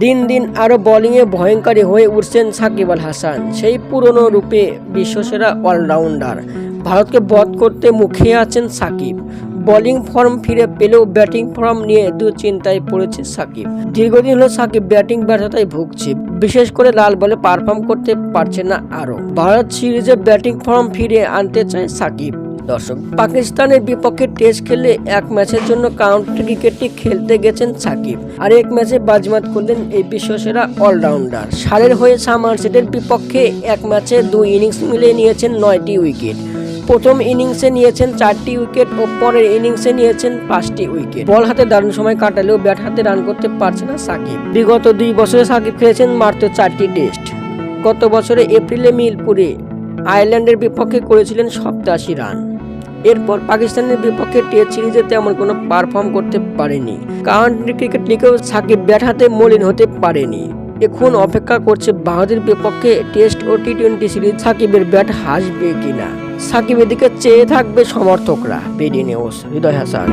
দিন দিন আরও বোলিংয়ে ভয়ঙ্করী হয়ে উঠছেন সাকিব আল হাসান। সেই পুরনো রূপে বিশ্বসেরা অলরাউন্ডার ভারতকে বধ করতে মুখে আছেন সাকিব। বোলিং ফর্ম ফিরে পেলেও ব্যাটিং ফর্ম নিয়ে দুশ্চিন্তায় পড়েছে সাকিব। দীর্ঘদিন হলো সাকিব ব্যাটিং ব্যর্থতায় ভুগছে। বিশেষ করে লাল বলে পারফর্ম করতে পারছে না আরও। ভারত সিরিজে ব্যাটিং ফর্ম ফিরে আনতে চায় সাকিব। দর্শক, পাকিস্তানের বিপক্ষে টেস্ট খেলে এক ম্যাচের জন্য কাউন্টি ক্রিকেটটি খেলতে গেছেন সাকিব। আর এক ম্যাচে বাজমাত করলেন এই বিশ্বসেরা অলরাউন্ডার। সারের হয়ে সামারসেটের বিপক্ষে এক ম্যাচে দুই ইনিংস মিলিয়ে নিয়েছেন নয়টি উইকেট। প্রথম ইনিংসে নিয়েছেন চারটি উইকেট ও পরের ইনিংসে নিয়েছেন পাঁচটি উইকেট। বল হাতে দারুণ সময় কাটালেও ব্যাট হাতে রান করতে পারছে না সাকিব। বিগত দুই বছরে সাকিব খেলেছেন মাত্র চারটি টেস্ট। গত বছরে এপ্রিলে মিলপুরে আয়ারল্যান্ডের বিপক্ষে করেছিলেন সপ্তাশি রান। এরপর পাকিস্তানের বিপক্ষে টেস্ট সিরিজে তেমন কোনো পারফর্ম করতে পারেনি। কারণ ক্রিকেট লিগেও সাকিব ব্যাট হাতে মলিন হতে পারেনি। এখন অপেক্ষা করছে বাংলাদেশের বিপক্ষে টেস্ট ও টি টোয়েন্টি সিরিজ সাকিবের ব্যাট হাসবে কিনা। সাকিবের দিকে চেয়ে থাকবে সমর্থকরা। BD news Hridoy Hasan.